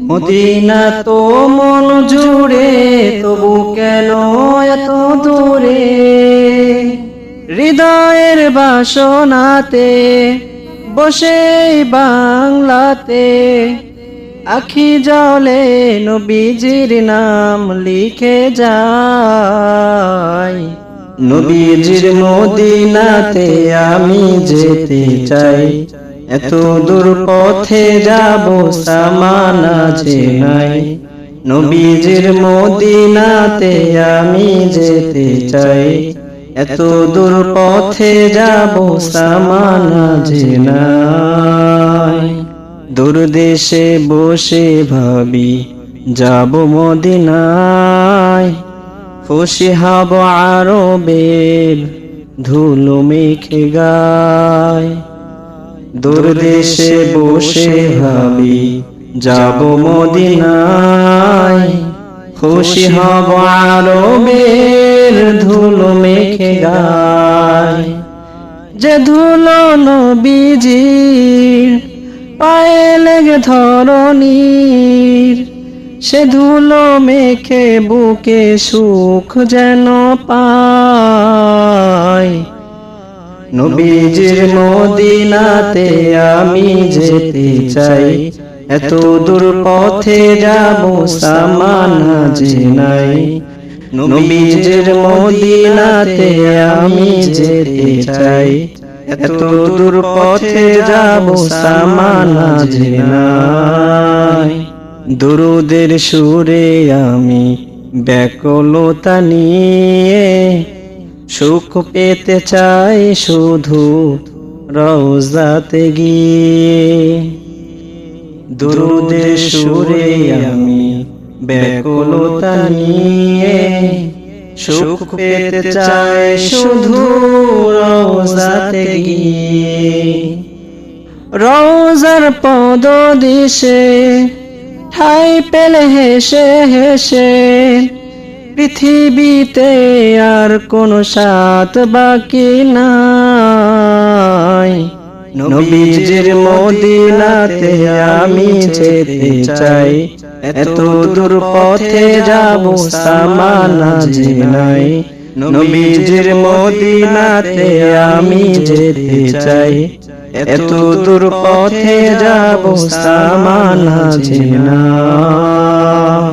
Medina তো মন জুড়ে, তবু কেন এত দূরে? হৃদয়ের বাসনাতে, বসে বাংলাতে, আখি জলে নবীজির নাম লিখে যায়। নবীজির মদিনাতে আমি যেতে চাই। এত দূর পথে যাব সামানা যে নাই। নবীজির মদিনাতে আমি যেতে চাই। এত দূর পথে যাব সামানা যে নাই। দূর দেশে বসে ভাবি, যাব মদিনায়। খুশি হব আরবের ধুলো মেখে গায়। দূর দেশে বসে ভাবি যাব মদিনায়। খুশি হব আরবের ধুলো মেখে গায়। যে ধুলো নবীজির পায়ে লেগে ধরনীর সে ধুলো মেখে বুকে সুখ যেন পায়। নবীজির মদিনাতে আমি যেতে চাই। এত দূর পথে যাব সামানা যে নাই। নবীজির মদিনাতে আমি যেতে চাই। এত দূর পথে যাব সামানা যে নাই। দুরুদের সুরে আমি ব্যাকলতা নিয়ে সুখ পেতে চাই শুধু রওজাতে গিয়ে। দুরুদের সুরে আমি ব্যাকুলতা নিয়ে সুখ পেতে চাই শুধু রওজাতে গিয়ে। রওজার পদ দিশে ঠাই পেলে হেসে হেসে পৃথিবীতে আর কোন সাত বাকি নাই। নবীজির মদিনাতে আমি যেতে চাই। এত দূর পথে যাব সামানা যে নাই। নবীজির মদিনাতে আমি যেতে চাই। এত দূর পথে যাব সামানা যে নাই।